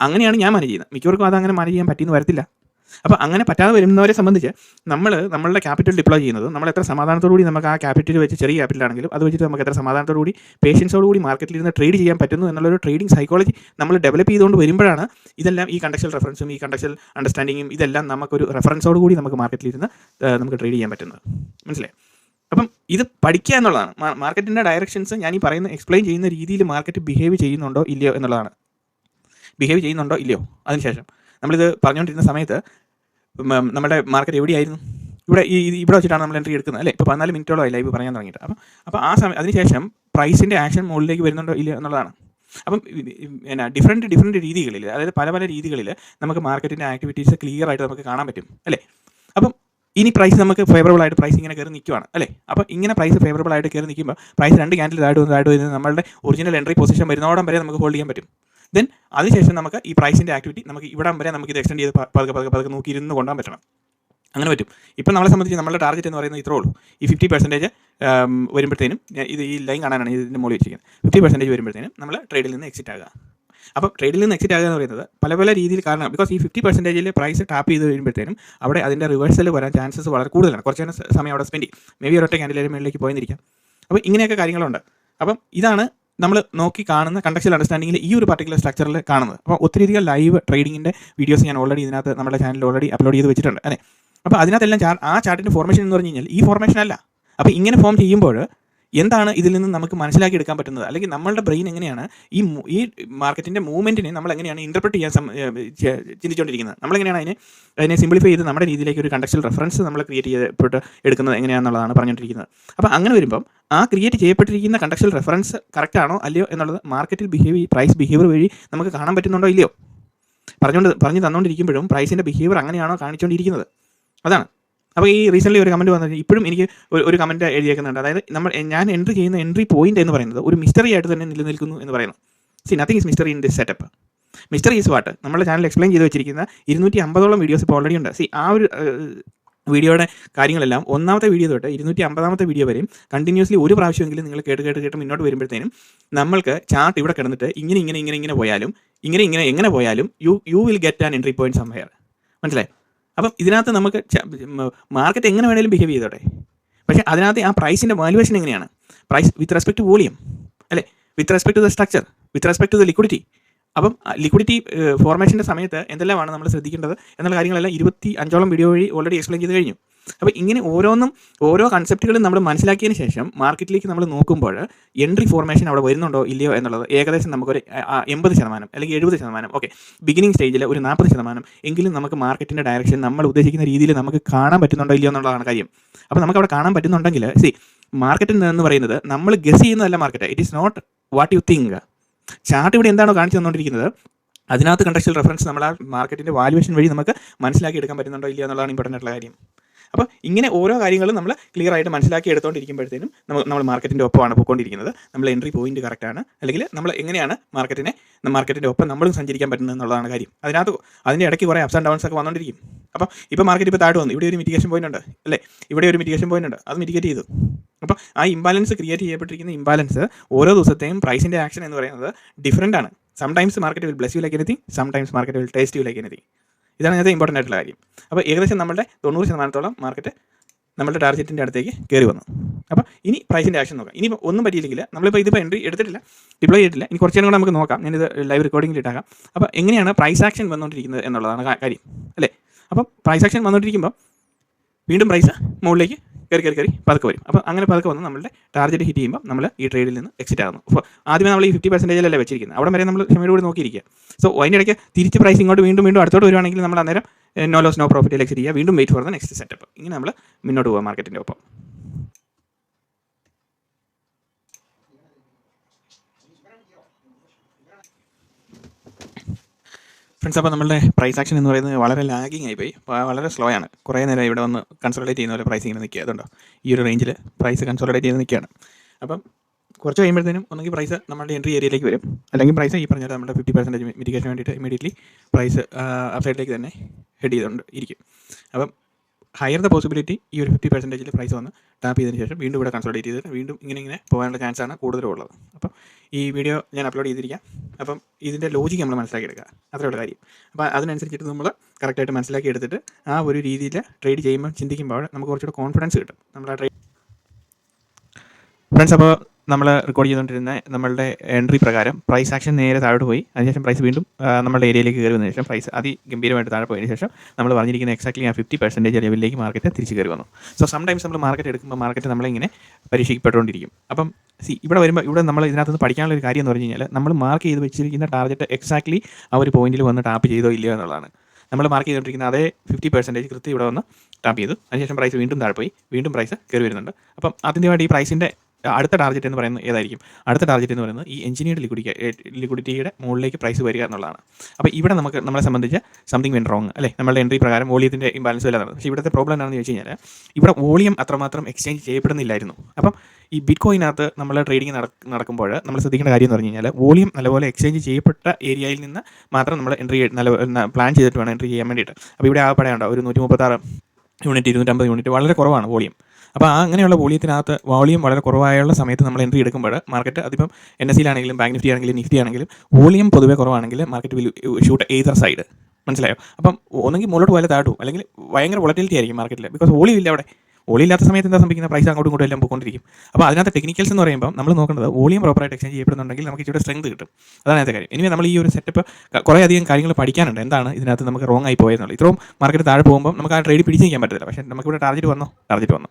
അങ്ങനെയാണ് ഞാൻ മാനേജ് ചെയ്യുന്നത്. മിക്കവർക്കും അത് അങ്ങനെ മാനേജ് ചെയ്യാൻ പറ്റിയെന്ന് വരത്തില്ല. അപ്പോൾ അങ്ങനെ പറ്റാതെ വരുന്നവരെ സംബന്ധിച്ച് നമ്മൾ നമ്മളുടെ ക്യാപിറ്റൽ ഡിപ്ലോയ് ചെയ്യുന്നത് നമ്മൾ എത്ര സമാധാനത്തോടുകൂടി നമുക്ക് ആ ക്യാപിറ്റൽ വെച്ച് ചെറിയ ക്യാപിറ്റൽ ആണെങ്കിലും അത് വെച്ചിട്ട് നമുക്ക് എത്ര സമാധാനത്തോടുകൂടി പേഷ്യൻസോടുകൂടി മാർക്കറ്റിൽ ഇരുന്ന് ട്രേഡ് ചെയ്യാൻ പറ്റുന്നു എന്നുള്ളൊരു ട്രേഡിംഗ് സൈക്കോളജി നമ്മൾ ഡെവലപ്പ് ചെയ്തുകൊണ്ട് വരുമ്പോഴാണ് ഇതെല്ലാം ഈ കണ്ടക്ഷൻ റെഫറൻസും ഈ കണ്ടക്ഷൻ അണ്ടർസ്റ്റാൻഡിങ്ങും ഇതെല്ലാം നമുക്കൊരു റെഫറൻസോട് കൂടി നമുക്ക് മാർക്കറ്റിൽ ഇരുന്ന് നമുക്ക് ട്രേഡ് ചെയ്യാൻ പറ്റുന്നത്. മനസ്സിലായി? അപ്പം ഇത് പഠിക്കുക എന്നുള്ളതാണ്. മാർക്കറ്റിന്റെ ഡയറക്ഷൻസ് ഞാൻ ഈ പറയുന്ന എക്സ്പ്ലെയിൻ ചെയ്യുന്ന രീതിയിൽ മാർക്കറ്റ് ബിഹേവ് ചെയ്യുന്നുണ്ടോ ഇല്ലയോ എന്നുള്ളതാണ്. ബിഹേവ് ചെയ്യുന്നുണ്ടോ ഇല്ലയോ? അതിനുശേഷം നമ്മളിത് പറഞ്ഞുകൊണ്ടിരുന്ന സമയത്ത് നമ്മുടെ മാർക്കറ്റ് എവിടെയായിരുന്നു? ഇവിടെ ഈ ഇവിടെ വെച്ചിട്ടാണ് നമ്മൾ എൻട്രി എടുക്കുന്നത് അല്ലേ? ഇപ്പോൾ പതിനാല് മിനിറ്റോളമായി ലൈവ് പറയാൻ തുടങ്ങിയിട്ട്. അപ്പം അപ്പോൾ ആ സമയം അതിനുശേഷം പ്രൈസിന്റെ ആക്ഷൻ മുകളിലേക്ക് വരുന്നുണ്ടോ ഇല്ലയോ എന്നുള്ളതാണ്. അപ്പം എന്നാ ഡിഫറെന്റ് ഡിഫറെന്റ് രീതികളിൽ അതായത് പല പല രീതികളിൽ നമുക്ക് മാർക്കറ്റിന്റെ ആക്ടിവിറ്റീസ് ക്ലിയർ ആയിട്ട് നമുക്ക് കാണാൻ പറ്റും അല്ലേ? അപ്പം ഇനി പ്രൈസ് നമുക്ക് ഫേവറബിൾ ആയിട്ട് പ്രൈസ് ഇങ്ങനെ കയറി നിൽക്കുവാണ് അല്ലേ? അപ്പോൾ ഇങ്ങനെ പ്രൈസ് ഫേവറബിൾ ആയിട്ട് കയറി നിൽക്കുമ്പോൾ പ്രൈസ് രണ്ട് ക്യാൻഡിൽ താഴ്ത്തു താഴ്ത്തു വരുന്നത് നമ്മളുടെ ഒറിജിനൽ എൻട്രി പൊസിഷൻ വരുന്നോടം വരെ നമുക്ക് ഹോൾഡ് ചെയ്യാൻ പറ്റും. ദെൻ അതിനുശേഷം നമുക്ക് ഈ പ്രൈസിന്റെ ആക്ടിവിറ്റി നമുക്ക് ഇവിടം വരെ നമുക്ക് ഇത് എക്സ്റ്റെൻഡ് ചെയ്ത് പതുക്കെ പതുക്കെ പതുക്കെ നോക്കി ഇരുന്ന് കൊണ്ടാൻ പറ്റണം. അങ്ങനെ പറ്റും. ഇപ്പം നമ്മളെ സംബന്ധിച്ച് നമ്മുടെ ടാർഗറ്റ് എന്ന് പറയുന്നത് ഇത്രേ ഉള്ളൂ. ഈ ഫിഫ്റ്റി പെർസെന്റേജ് വരുമ്പോഴത്തേനും ഇത് ഈ ലൈൻ കാണാനാണ് ഇതിന്റെ മുകളിൽ വെച്ചിരിക്കുന്നത്. ഫിഫ്റ്റി പെർസെന്റേജ് വരുമ്പോഴത്തേനും നമ്മൾ ട്രേഡിൽ നിന്ന് എക്സിറ്റ് ആകുക. അപ്പം ട്രേഡിൽ നിന്ന് എക്സിറ്റ് ആകുക എന്ന് പറയുന്നത് പല പല രീതിയിൽ കാരണം ബിക്കോസ് ഈ ഫിഫ്റ്റി പെർസെന്റേജിൽ പ്രൈസ് ടാപ്പ് ചെയ്ത് കഴിയുമ്പോഴത്തേനും അവിടെ അതിന്റെ റിവേഴ്സൽ വരാൻ ചാൻസസ് വളരെ കൂടുതലാണ്. കുറച്ച് നേരം സമയം അവിടെ സ്പെൻഡ് ചെയ്യും. മേ ബി ഒരൊറ്റ ക്യാൻഡിലേറ്റ് മേളിലേക്ക് പോയിരിക്കാം അപ്പോൾ ഇങ്ങനെയൊക്കെ കാര്യങ്ങളുണ്ട്. അപ്പം ഇതാണ് നമ്മൾ നോക്കി കാണുന്ന കണ്ടക്ഷൻ അണ്ടർസ്റ്റാൻഡിങ്ങിൽ ഈ ഒരു പർട്ടിക്കുലർ സ്ട്രക്ചറിൽ കാണുന്നത്. അപ്പോൾ ഒത്തിരിയധികം ലൈവ് ട്രേഡിങ്ങിന്റെ വീഡിയോസ് ഞാൻ ഓൾറെഡി ഇതിനകത്ത് നമ്മുടെ ചാനലിൽ ഓൾറെഡി അപ്ലോഡ് ചെയ്ത് വെച്ചിട്ടുണ്ട്. അല്ലേ? അപ്പോൾ അതിനകത്തെല്ലാം ആ ചാർട്ടിന്റെ ഫോർമേഷൻ എന്ന് പറഞ്ഞു കഴിഞ്ഞാൽ ഈ ഫോർമേഷൻ അല്ല. അപ്പോൾ ഇങ്ങനെ ഫോം ചെയ്യുമ്പോൾ എന്താണ് ഇതിൽ നിന്ന് നമുക്ക് മനസ്സിലാക്കി എടുക്കാൻ പറ്റുന്നത്? അല്ലെങ്കിൽ നമ്മളുടെ ബ്രെയിൻ എങ്ങനെയാണ് ഈ ഈ മാർക്കറ്റിന്റെ മൂവ്മെന്റിനെ നമ്മൾ എങ്ങനെയാണ് ഇന്റർപ്രറ്റ് ചെയ്യാൻ ചിന്തിച്ചുകൊണ്ടിരിക്കുന്നത്? നമ്മളെങ്ങനെയാണ് അതിനെ അതിനെ സിംപ്ലിഫൈ ചെയ്ത് നമ്മുടെ രീതിയിലേക്ക് ഒരു കണ്ടക്ഷൻ റെഫറൻസ് നമ്മൾ ക്രിയേറ്റ് ചെയ്യപ്പെട്ട് എടുക്കുന്നത് എങ്ങനെയാണെന്നുള്ളതാണ് പറഞ്ഞുകൊണ്ടിരിക്കുന്നത്. അപ്പോൾ അങ്ങനെ വരുമ്പം ആ ക്രിയേറ്റ് ചെയ്യപ്പെട്ടിരിക്കുന്ന കണ്ടക്ഷൻ റെഫറൻസ് കറക്റ്റ് ആണോ അല്ലയോ എന്നുള്ളത് മാർക്കറ്റിൽ ബിഹേവിയർ പ്രൈസ് ബിഹേവിയർ വഴി നമുക്ക് കാണാൻ പറ്റുന്നുണ്ടോ ഇല്ലയോ? പറഞ്ഞുകൊണ്ട് പറഞ്ഞു തന്നുകൊണ്ടിരിക്കുമ്പോഴും പ്രൈസിന്റെ ബിഹേവിയർ അങ്ങനെയാണോ കാണിച്ചുകൊണ്ടിരിക്കുന്നത് അതാണ്. അപ്പോൾ ഈ റീസെന്റ്ലി ഒരു കമന്റ് വന്നത് ഇപ്പോഴും എനിക്ക് ഒരു- കമന്റ് എഴുതിയേക്കുന്നുണ്ട്. അതായത് നമ്മൾ ഞാൻ എൻട്രി ചെയ്യുന്ന എൻട്രി പോയിന്റ് എന്ന് പറയുന്നത് ഒരു മിസ്റ്ററി ആയിട്ട് തന്നെ നിലനിൽക്കുന്നു എന്ന് പറയുന്നു. See nothing is mystery in this setup mystery is what നമ്മുടെ ചാനൽ എക്സ്പ്ലെയിൻ ചെയ്ത് വെച്ചിരിക്കുന്ന ഇരുന്നൂറ്റി അമ്പതോളം വീഡിയോസ് ഇപ്പോൾ ഓൾറെഡി ഉണ്ട്. സി ആ ഒരു വീഡിയോയുടെ കാര്യങ്ങളെല്ലാം ഒന്നാമത്തെ വീഡിയോ തൊട്ട് ഇരുന്നൂറ്റി അമ്പതാമത്തെ വീഡിയോ വരെയും കണ്ടിന്യൂസ്ലി ഒരു പ്രാവശ്യമെങ്കിലും നിങ്ങൾ കേട്ട് കേട്ട് കേട്ട് മുന്നോട്ട് വരുമ്പോഴത്തേനും നമ്മൾക്ക് ചാർട്ട് ഇവിടെ കിടന്നിട്ട് ഇങ്ങനെ ഇങ്ങനെ ഇങ്ങനെ ഇങ്ങനെ പോയാലും ഇങ്ങനെ ഇങ്ങനെ എങ്ങനെ പോയാലും you you will get an entry point somewhere മനസ്സിലായി? അപ്പം ഇതിനകത്ത് നമുക്ക് മാർക്കറ്റ് എങ്ങനെ വേണേലും ബിഹേവ് ചെയ്തോട്ടെ. പക്ഷേ അതിനകത്ത് ആ പ്രൈസിന്റെ വാല്യുവേഷൻ എങ്ങനെയാണ്? Price with respect to volume അല്ലേ? With respect to the structure with respect to the liquidity അപ്പം ലിക്വിഡിറ്റി ഫോർമേഷന്റെ സമയത്ത് എന്തെല്ലാമാണ് നമ്മൾ ശ്രദ്ധിക്കേണ്ടത്? എന്നുള്ള കാര്യങ്ങളെല്ലാം ഇരുപത്തി അഞ്ചോളം വീഡിയോ വഴി ഓൾറെഡി എക്സ്പ്ലെയിൻ ചെയ്ത് കഴിഞ്ഞു. അപ്പോൾ ഇങ്ങനെ ഓരോന്നും ഓരോ കൺസെപ്റ്റുകളും നമ്മൾ മനസ്സിലാക്കിയതിന് ശേഷം മാർക്കറ്റിലേക്ക് നമ്മൾ നോക്കുമ്പോൾ എൻട്രി ഫോർമേഷൻ അവിടെ വരുന്നുണ്ടോ ഇല്ലയോ എന്നുള്ളത് ഏകദേശം നമുക്കൊരു എൺപത് ശതമാനം അല്ലെങ്കിൽ എഴുപത് ശതമാനം ഓക്കെ ബിഗിനിങ് സ്റ്റേജിൽ ഒരു നാൽപ്പത് ശതമാനം എങ്കിലും നമുക്ക് മാർക്കറ്റിന്റെ ഡയറക്ഷൻ നമ്മൾ ഉദ്ദേശിക്കുന്ന രീതിയിൽ നമുക്ക് കാണാൻ പറ്റുന്നുണ്ടോ ഇല്ലയോ എന്നുള്ളതാണ് കാര്യം. അപ്പോൾ നമുക്ക് അവിടെ കാണാൻ പറ്റുന്നുണ്ടെങ്കിൽ സി മാർക്കറ്റ് എന്ന് പറയുന്നത് നമ്മൾ ഗസ് ചെയ്യുന്നതല്ല market it is not what you think chart ഇവിടെ എന്താണോ കാണിച്ചു തന്നുകൊണ്ടിരിക്കുന്നത് അതിനകത്ത് കണ്ടക്ഷൽ റെഫറൻസ് നമ്മൾ ആ മാർക്കറ്റിന്റെ വാല്യുവേഷൻ വഴി നമുക്ക് മനസ്സിലാക്കി എടുക്കാൻ പറ്റുന്നുണ്ടോ ഇല്ലയോ എന്നുള്ളതാണ് ഇമ്പോർട്ടന്റ് ആയിട്ടുള്ള കാര്യം. അപ്പോൾ ഇങ്ങനെ ഓരോ കാര്യങ്ങളും നമ്മൾ ക്ലിയർ ആയിട്ട് മനസ്സിലാക്കി എടുത്തുകൊണ്ടിരിക്കുമ്പോഴത്തേനും നമ്മൾ നമ്മൾ മാർക്കറ്റിന്റെ ഒപ്പമാണ് പോയിക്കൊണ്ടിരിക്കുന്നത് നമ്മൾ എൻട്രി പോയിന്റ് കറക്റ്റാണ് അല്ലെങ്കിൽ നമ്മൾ എങ്ങനെയാണ് മാർക്കറ്റിനെ മാർക്കറ്റിന്റെ ഒപ്പം നമ്മളും സഞ്ചരിക്കാൻ പറ്റുന്നത് എന്നുള്ളതാണ് കാര്യം. അതിനകത്ത് അതിന്റെ ഇടയ്ക്ക് കുറേ അപ്സ് ആൻഡ് ഡൗൺസ് ഒക്കെ വന്നുകൊണ്ടിരിക്കും അപ്പോൾ ഇപ്പോൾ മാർക്കറ്റ് ഇപ്പോൾ താഴെ വന്നു. ഇവിടെ ഒരു മിറ്റിഗേഷൻ പോയിന്റ് ഉണ്ട്. അല്ലേ? ഇവിടെ ഒരു മിറ്റിഗേഷൻ പോയിന്റ് ഉണ്ട്. അത് മിറ്റിഗേറ്റ് ചെയ്തു. അപ്പോൾ ആ ഇംബാലൻസ് ക്രിയേറ്റ് ചെയ്യപ്പെട്ടിരിക്കുന്ന ഇംബാലൻസ് ഓരോ ദിവസത്തെയും പ്രൈസിന്റെ ആക്ഷൻ എന്ന് പറയുന്നത് ഡിഫറന്റ് ആണ്. Sometimes market will bless you like anything sometimes market will taste you like anything ഇതാണ് ഇതിനകത്ത് ഇമ്പോർട്ടന്റ് ആയിട്ടുള്ള കാര്യം. അപ്പോൾ ഏകദേശം നമ്മുടെ തൊണ്ണൂറ് ശതമാനത്തോളം മാർക്കറ്റ് നമ്മുടെ ടാർഗറ്റിന്റെ അടുത്തേക്ക് കയറി വന്നു. അപ്പോൾ ഇനി പ്രൈസിന്റെ ആക്ഷൻ നോക്കാം. ഇനി ഒന്നും പറ്റിയില്ലെങ്കിൽ നമ്മളിപ്പോൾ ഇതിപ്പോൾ എൻട്രി എടുത്തിട്ടില്ല ഡിപ്ലോയ് ചെയ്തിട്ടില്ല. ഇനി കുറച്ച് കൂടെ നമുക്ക് നോക്കാം. ഞാനിത് ലൈവ് റെക്കോർഡിംഗിൽ ഇട്ടാക്കാം. അപ്പോൾ എങ്ങനെയാണ് പ്രൈസ് ആക്ഷൻ വന്നുകൊണ്ടിരിക്കുന്നത് എന്നുള്ളതാണ് കാര്യം. അല്ലേ? അപ്പോൾ പ്രൈസ് ആക്ഷൻ വന്നുകൊണ്ടിരിക്കുമ്പോൾ വീണ്ടും പ്രൈസ് മുകളിലേക്ക് കയറി കയറി കയറി പതുക്കെ വരും. അപ്പോൾ അങ്ങനെ പതുക്കെ വന്ന് നമ്മുടെ ടാർഗറ്റ് ഹിറ്റ് ചെയ്യുമ്പോൾ നമ്മൾ ഈ ട്രേഡിൽ നിന്ന് എക്സിറ്റ് ആകുന്നു അപ്പോൾ ആദ്യമേ നമ്മൾ ഈ ഫിഫ്റ്റി പെർസെന്റേജിലല്ലേ വെച്ചിരിക്കുന്നത് അവിടെ വരെ നമ്മൾ ക്ഷമയോട് കൂടി നോക്കിയിരിക്കുക. സോ അതിന്റെ ഇടയ്ക്ക് തിരിച്ച് പ്രൈസ് ഇങ്ങോട്ട് വീണ്ടും വീണ്ടും അടുത്തോട്ട് വരുവാണെങ്കിൽ നമ്മൾ അന്നേരം നോ ലോസ് നോ പ്രോഫിറ്റിൽ എക്സിറ്റ് ചെയ്യുക. വീണ്ടും wait for the next setup ഇങ്ങനെ നമ്മൾ മുന്നോട്ട് പോകാം മാർക്കറ്റിന്റെ ഒപ്പം. ഫ്രണ്ട്സ് അപ്പോൾ നമ്മുടെ പ്രൈസ് ആക്ഷൻ എന്ന് പറയുന്നത് വളരെ ലാഗിങ് ആയിപ്പോയി. വളരെ സ്ലോ ആണ്. കുറേ നേരം ഇവിടെ വന്ന് കൺസോളിഡേറ്റ് ചെയ്യുന്ന പോലെ പ്രൈസ് ഇങ്ങനെ നിൽക്കുക. അതുണ്ടോ? ഈ ഒരു റേഞ്ചിൽ പ്രൈസ് കൺസോളിഡേറ്റ് ചെയ്ത് നിൽക്കുകയാണ്. അപ്പം കുറച്ച് കഴിയുമ്പോഴത്തേനും ഒന്നെങ്കിൽ പ്രൈസ് നമ്മുടെ എൻട്രി ഏരിയയിലേക്ക് വരും. അല്ലെങ്കിൽ പ്രൈസ് ഈ പറഞ്ഞാൽ നമ്മുടെ ഫിഫ്റ്റി പെർസെന്റേജ് മിറ്റിഗേഷൻ വേണ്ടിയിട്ട് ഇമീഡിയറ്റ്ലി പ്രൈസ് അപ്സൈഡിലേക്ക് തന്നെ ഹെഡ് ചെയ്തുകൊണ്ട് ഇരിക്കും. അപ്പം ഹയർ ദ പോസിബിലിറ്റി ഈ ഒരു ഫിഫ്റ്റി പെർസെന്റേജിൽ പ്രൈസ് വന്ന് ടാപ്പ് ചെയ്തതിന് ശേഷം വീണ്ടും ഇവിടെ കൺസോൾട്ടേറ്റ് ചെയ്തിട്ട് വീണ്ടും ഇങ്ങനെ ഇങ്ങനെ പോകാനുള്ള ചാൻസാണ് ആണ് കൂടുതലും ഉള്ളത്. അപ്പം ഈ വീഡിയോ ഞാൻ അപ്ലോഡ് ചെയ്തിരിക്കാം. അപ്പം ഇതിന്റെ ലോജിക്ക് നമ്മൾ മനസ്സിലാക്കിയെടുക്കുക. അത്രയുള്ള കാര്യം. അപ്പോൾ അതിനനുസരിച്ചിട്ട് നമ്മൾ കറക്റ്റായിട്ട് മനസ്സിലാക്കി എടുത്തിട്ട് ആ ഒരു രീതിയിൽ ട്രേഡ് ചെയ്യുമ്പോൾ ചിന്തിക്കുമ്പോൾ നമുക്ക് കുറച്ചുകൂടെ കോൺഫിഡൻസ് കിട്ടും. നമ്മൾ ആ ട്രേഡ് ഫ്രണ്ട്സ് അപ്പോൾ നമ്മൾ റെക്കോർഡ് ചെയ്തുകൊണ്ടിരുന്ന നമ്മളുടെ എൻട്രി പ്രകാരം പ്രൈസ് ആക്ഷൻ നേരെ താഴോട്ട് പോയി. അതിനുശേഷം പ്രൈസ് വീണ്ടും നമ്മുടെ ഏരിയയിലേക്ക് കയറി വന്നതിന് ശേഷം പ്രൈസ് അതിഗംഭീരമായിട്ട് താഴെ പോയതിന് ശേഷം നമ്മൾ പറഞ്ഞിരിക്കുന്ന എക്സാക്ട്ലി ആ ഫിഫ്റ്റി പെർസെന്റേജ് ലെവലിലേക്ക് മാർക്കറ്റ് തിരിച്ച് കയറി വന്നു. സോ സംടൈംസ് നമ്മൾ മാർക്കറ്റ് എടുക്കുമ്പോൾ മാർക്കറ്റ് നമ്മളിങ്ങനെ പരീക്ഷിക്കപ്പെട്ടുകൊണ്ടിരിക്കും അപ്പം സി ഇവിടെ വരുമ്പോൾ ഇവിടെ നമ്മൾ ഇതിനകത്ത് നിന്ന് പഠിക്കാനുള്ള ഒരു കാര്യം എന്ന് പറഞ്ഞു കഴിഞ്ഞാൽ നമ്മൾ മാർക്ക് ചെയ്ത് വെച്ചിരിക്കുന്ന ടാർഗറ്റ് എക്സാക്ട്ലി ആ ഒരു പോയിന്റിൽ വന്ന് ടാപ്പ് ചെയ്തോ ഇല്ലയോ എന്നുള്ളതാണ്. നമ്മൾ മാർക്ക് ചെയ്തുകൊണ്ടിരിക്കുന്ന അതേ ഫിഫ്റ്റി പെർസെന്റേജ് കൃത്യം ഇവിടെ വന്ന് ടാപ്പ് ചെയ്തു. അതിനുശേഷം പ്രൈസ് വീണ്ടും താഴെ പോയി. വീണ്ടും പ്രൈസ് കയറി വരുന്നുണ്ട്. അപ്പം ആദ്യമായിട്ട് ഈ പ്രൈസിന്റെ അടുത്ത ടാർഗറ്റ് എന്ന് പറയുന്നത് ഏതായിരിക്കും? അടുത്ത ടാർഗറ്റ് എന്ന് പറയുന്നത് ഈ എഞ്ചിനീയർഡ് ലിക്വിഡിറ്റി ലിക്വിഡിറ്റിയുടെ മുകളിലേക്ക് പ്രൈസ് വരിക എന്നുള്ളതാണ്. അപ്പോൾ ഇവിടെ നമുക്ക് നമ്മളെ സംബന്ധിച്ച് സംതിങ് വെൻ റോങ് അല്ലേ? നമ്മുടെ എൻട്രി പ്രകാരം വോളിയത്തിന്റെ ഇംബാലൻസ് വല്ല നടന്നത് പക്ഷേ ഇവിടുത്തെ പ്രോബ്ലം എന്താണെന്ന് ചോദിച്ചു കഴിഞ്ഞാൽ ഇവിടെ വോളിയം അത്രമാത്രം എക്സ്ചേഞ്ച് ചെയ്യപ്പെടുന്നില്ലായിരുന്നു. അപ്പം ഈ ബിറ്റ് കോയിനകത്ത് നമ്മൾ ട്രേഡിംഗ് നടക്കുമ്പോൾ നമ്മൾ ശ്രദ്ധിക്കേണ്ട കാര്യം എന്ന് പറഞ്ഞു കഴിഞ്ഞാൽ വോളിയം നല്ലപോലെ എക്സ്ചേഞ്ച് ചെയ്യപ്പെട്ട ഏരിയയിൽ നിന്ന് മാത്രം നമ്മൾ എൻട്രി നല്ല പ്ലാൻ ചെയ്തിട്ട് വേണം എൻട്രി ചെയ്യാൻ വേണ്ടിയിട്ട്. അപ്പോൾ ഇവിടെ ആ പടയുണ്ടോ ഒരു നൂറ്റി മുപ്പത്താറ് യൂണിറ്റ് ഇരുന്നൂറ്റമ്പത് യൂണിറ്റ് വളരെ കുറവാണ് വോളിയം അപ്പോൾ ആ അങ്ങനെയുള്ള വോളിയത്തിനകത്ത് വോളിയം വളരെ കുറവായുള്ള സമയത്ത് നമ്മൾ എൻട്രി എടുക്കുമ്പോൾ മാർക്കറ്റ് അതിപ്പം എൻ എസ് സിയിലാണെങ്കിലും ബാങ്ക് നിഫ്റ്റി ആണെങ്കിലും നിഫ്റ്റി ആണെങ്കിലും വോളിയം പൊതുവെ കുറവാണെങ്കിൽ market will shoot either side മനസ്സിലായോ? അപ്പം ഒന്നെങ്കിൽ മുകളിലോട്ട് പോയാലും താഴട്ടു അല്ലെങ്കിൽ ഭയങ്കര വോളറ്റിലിറ്റി ആയിരിക്കും മാർക്കറ്റിൽ ബിക്കോസ് വോളിയം ഇല്ല അവിടെ. വോളിയില്ലാത്ത സമയത്ത് എന്താ സംഭവിക്കുന്ന പ്രൈസ് അങ്ങോട്ടും ഇങ്ങോട്ടും എല്ലാം പോയിക്കൊണ്ടിരിക്കും. അപ്പോൾ അതിനകത്ത് ടെക്നിക്കൽസ് എന്ന് പറയുമ്പോൾ നമ്മൾ നോക്കുന്നത് വോളിയം പ്രോപ്പറായിട്ട് എക്സ്ചേഞ്ച് ചെയ്യപ്പെടുന്നുണ്ടെങ്കിൽ നമുക്ക് ഇവിടെ സ്ട്രെങ്ത് കിട്ടും. അതാണ് അതിന്റെ കാര്യം. ഇനി നമ്മൾ ഈ ഒരു സെറ്റപ്പ് കുറേ അധികം കാര്യങ്ങൾ പഠിക്കാനുണ്ട്. എന്താണ് ഇതിനകത്ത് നമുക്ക് റോങ് ആയി പോയെന്നുള്ളത് ഇത്രയും മാർക്കറ്റ് താഴെ പോകുമ്പോൾ നമുക്ക് ആ ട്രേഡ് പിടിച്ച് നിൽക്കാൻ പറ്റത്തില്ല. പക്ഷേ നമുക്കിവിടെ ടാർജറ്റ് വന്നോ? ടാർജറ്റ് വന്നു.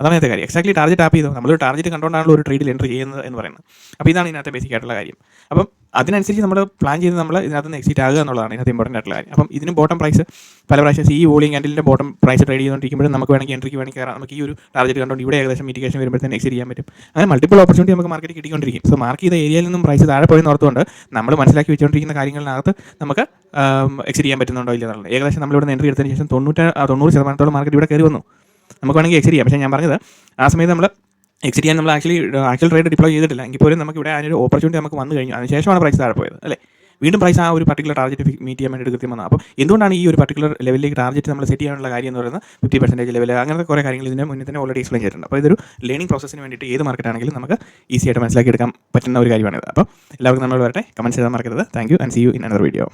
അതാണ് അതിന്റെ കാര്യം. എക്സാക്ട്ലി ടാർജറ്റ് ആപ്പ് ചെയ്തു. നമ്മളൊരു ടാർജറ്റ് കണ്ടുകൊണ്ടാണല്ലോ ഒരു ട്രേഡിൽ എൻട്രി ചെയ്യുന്നത് എന്ന് പറയുന്നത്. അപ്പോൾ ഇതാണ് ഇതിനകത്ത് ബേസിക് ആയിട്ടുള്ള കാര്യം. അപ്പം അതിനനുസരിച്ച് നമ്മൾ പ്ലാൻ ചെയ്ത് നമ്മൾ ഇതിനകത്ത് നിന്ന് എക്സിറ്റ് ആകുക എന്നുള്ളതാണ് ഇതിനകത്ത് ഇമ്പോർട്ടന്റ് ആയിട്ടുള്ള കാര്യം. അപ്പം ഇതിന് ബോട്ടം പ്രൈസ് പല പ്രാവശ്യം ഈ വോളിംഗ് ക്യാൻഡലിന്റെ ബോട്ടം പ്രൈസ് ട്രേഡ് ചെയ്തുകൊണ്ടിരിക്കുമ്പോഴും നമുക്ക് വേണമെങ്കിൽ എൻട്രിക്ക് വേണമെങ്കിൽ കയറാം. നമുക്ക് ഈ ഒരു ടാർജറ്റ് കണ്ടുകൊണ്ട് ഇവിടെ ഏകദേശം മിറ്റിഗേഷൻ വരുമ്പോഴത്തേന് എക്സിറ്റ് ചെയ്യാൻ പറ്റും. അങ്ങനെ മൾട്ടിപ്പിൾ ഓപ്പർച്യൂണിറ്റി നമുക്ക് മാർക്കറ്റ് കിട്ടിക്കൊണ്ടിരിക്കും. സോ മാർക്ക് ചെയ്ത ഏരിയയിൽ നിന്നും പ്രൈസ് താഴെ പോയെന്ന് ഓർത്തുകൊണ്ട് നമ്മൾ മനസ്സിലാക്കി വെച്ചുകൊണ്ടിരിക്കുന്ന കാര്യങ്ങളിനകത്ത് നമുക്ക് എക്സിറ്റ് ചെയ്യാൻ പറ്റുന്നുണ്ടോ ഇല്ല എന്നുള്ളത്. ഏകദേശം നമ്മളിവിടെ എൻട്രി എടുത്തതിന് ശേഷം തൊണ്ണൂറ്റ തൊണ്ണൂറ് ശതമാനത്തോളം മാർക്കറ്റ് ഇവിടെ കയറി വന്നു. നമുക്ക് വേണമെങ്കിൽ എക്സിറ്റ് ചെയ്യാം. പക്ഷേ ഞാൻ പറഞ്ഞത് ആ സമയത്ത് നമ്മൾ എക്സിറ്റ് ചെയ്യാൻ നമ്മൾ ആക്ച്വലി ആക്ച്വൽ ട്രേഡ് ഡിപ്ലോയ് ചെയ്തിട്ടില്ല. എങ്കിൽ പോലും നമുക്ക് ഇവിടെ അതിനൊരു ഓപ്പർച്യൂണിറ്റി നമുക്ക് വന്നു കഴിഞ്ഞു. അതിനുശേഷമാണ് പ്രൈസ് താഴെ പോയത് അല്ലേ? വീണ്ടും പ്രൈസ് ആ ഒരു പർട്ടിക്കുലർ ടാർഗറ്റ് മീറ്റ് ചെയ്യാൻ വേണ്ടി കൃത്യം വന്നത് അപ്പോൾ എന്തുകൊണ്ടാണ് ഈ ഒരു പർട്ടിക്കുലർ ലെവലിലേക്ക് ടാർഗറ്റ് നമ്മൾ സെറ്റ് ചെയ്യാനുള്ള കാര്യം എന്ന് പറയുന്നത്? ഫിഫ്റ്റി പെർസെന്റേജ് ലെവൽ അങ്ങനത്തെ കുറേ കാര്യങ്ങൾ ഇതിന് മുന്നേ തന്നെ ഓൾറെഡി എക്സ്പ്ലെയിൻ ചെയ്തിട്ടുണ്ട്. അപ്പോൾ ഇതൊരു ലേണിംഗ് പ്രോസസ്സിന് വേണ്ടിയിട്ട് ഏത് മാർക്കറ്റ് ആണെങ്കിലും നമുക്ക് ഈസി ആയിട്ട് മനസ്സിലാക്കി എടുക്കാൻ പറ്റുന്ന ഒരു കാര്യമാണിത്. അപ്പോൾ എല്ലാവർക്കും നമ്മൾ വരട്ടെ. കമൻസ് ചെയ്താൽ മറക്കരുത്. Thank you and see you in another video